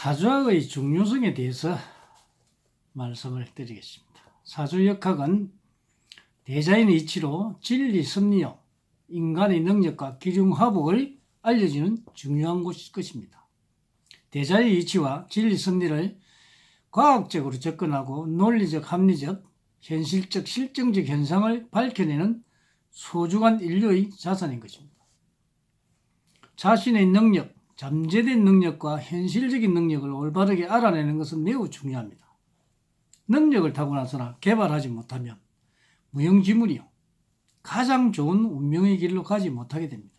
사주학의 중요성에 대해서 말씀을 드리겠습니다. 사주역학은 대자인의 이치로 진리, 섭리요, 인간의 능력과 기륭화복을 알려주는 중요한 것입니다. 대자의 이치와 진리, 섭리를 과학적으로 접근하고 논리적, 합리적, 현실적, 실정적 현상을 밝혀내는 소중한 인류의 자산인 것입니다. 자신의 능력, 잠재된 능력과 현실적인 능력을 올바르게 알아내는 것은 매우 중요합니다. 능력을 타고나서나 개발하지 못하면 무용지물이요. 가장 좋은 운명의 길로 가지 못하게 됩니다.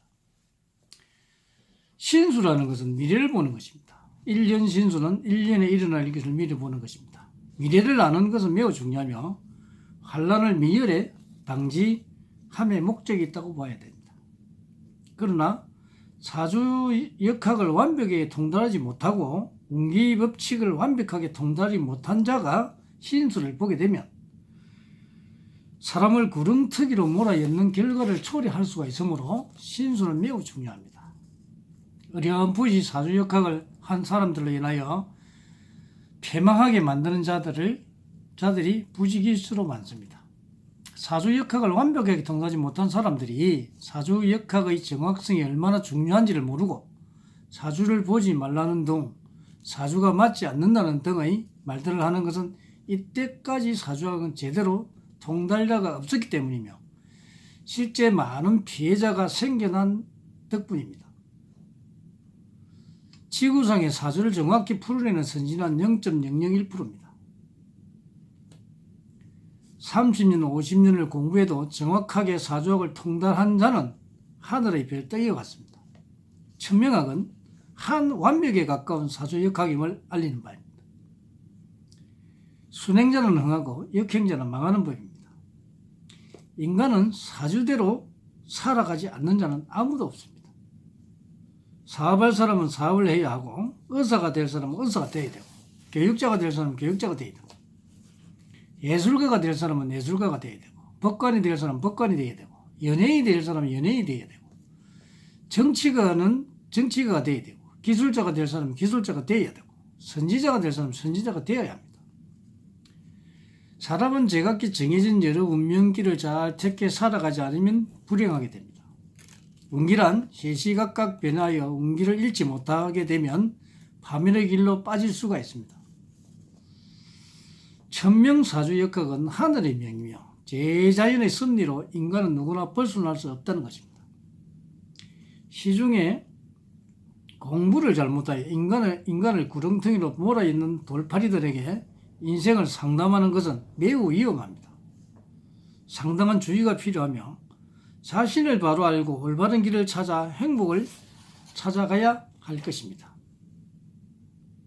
신수라는 것은 미래를 보는 것입니다. 1년 신수는 1년에 일어날 것을 미리 보는 것입니다. 미래를 아는 것은 매우 중요하며 환란을 미열에 방지함의 목적이 있다고 봐야 됩니다. 그러나 사주 역학을 완벽하게 통달하지 못하고 운기 법칙을 완벽하게 통달하지 못한 자가 신수를 보게 되면 사람을 구렁텅이로 몰아넣는 결과를 초래할 수가 있으므로 신수는 매우 중요합니다. 어렴풋이 사주 역학을 한 사람들로 인하여 패망하게 만드는 자들을 자들이 부지기수로 많습니다. 사주 역학을 완벽하게 통하지 못한 사람들이 사주 역학의 정확성이 얼마나 중요한지를 모르고 사주를 보지 말라는 등 사주가 맞지 않는다는 등의 말들을 하는 것은 이때까지 사주학은 제대로 통달자가 없었기 때문이며 실제 많은 피해자가 생겨난 덕분입니다. 지구상의 사주를 정확히 풀어내는 선진은 0.001%입니다. 30년, 50년을 공부해도 정확하게 사주학을 통달한 자는 하늘의 별따기와 같습니다. 천명학은 한 완벽에 가까운 사주역학임을 알리는 바입니다. 순행자는 흥하고 역행자는 망하는 법입니다. 인간은 사주대로 살아가지 않는 자는 아무도 없습니다. 사업할 사람은 사업을 해야 하고 의사가 될 사람은 의사가 돼야 되고 교육자가 될 사람은 교육자가 돼야 되고 예술가가 될 사람은 예술가가 돼야 되고 법관이 될 사람은 법관이 돼야 되고 연예인이 될 사람은 연예인이 돼야 되고 정치가는 정치가가 돼야 되고 기술자가 될 사람은 기술자가 돼야 되고 선지자가 될 사람은 선지자가 되어야 합니다. 사람은 제각기 정해진 여러 운명길을 잘 택해 살아가지 않으면 불행하게 됩니다. 운기란 시시각각 변하여 운기를 잃지 못하게 되면 파멸의 길로 빠질 수가 있습니다. 천명사주 역학은 하늘의 명이며 제자연의 섭리로 인간은 누구나 벌순할 수 없다는 것입니다. 시중에 공부를 잘못하여 인간을, 인간을 구렁텅이로 몰아있는 돌파리들에게 인생을 상담하는 것은 매우 위험합니다. 상당한 주의가 필요하며 자신을 바로 알고 올바른 길을 찾아 행복을 찾아가야 할 것입니다.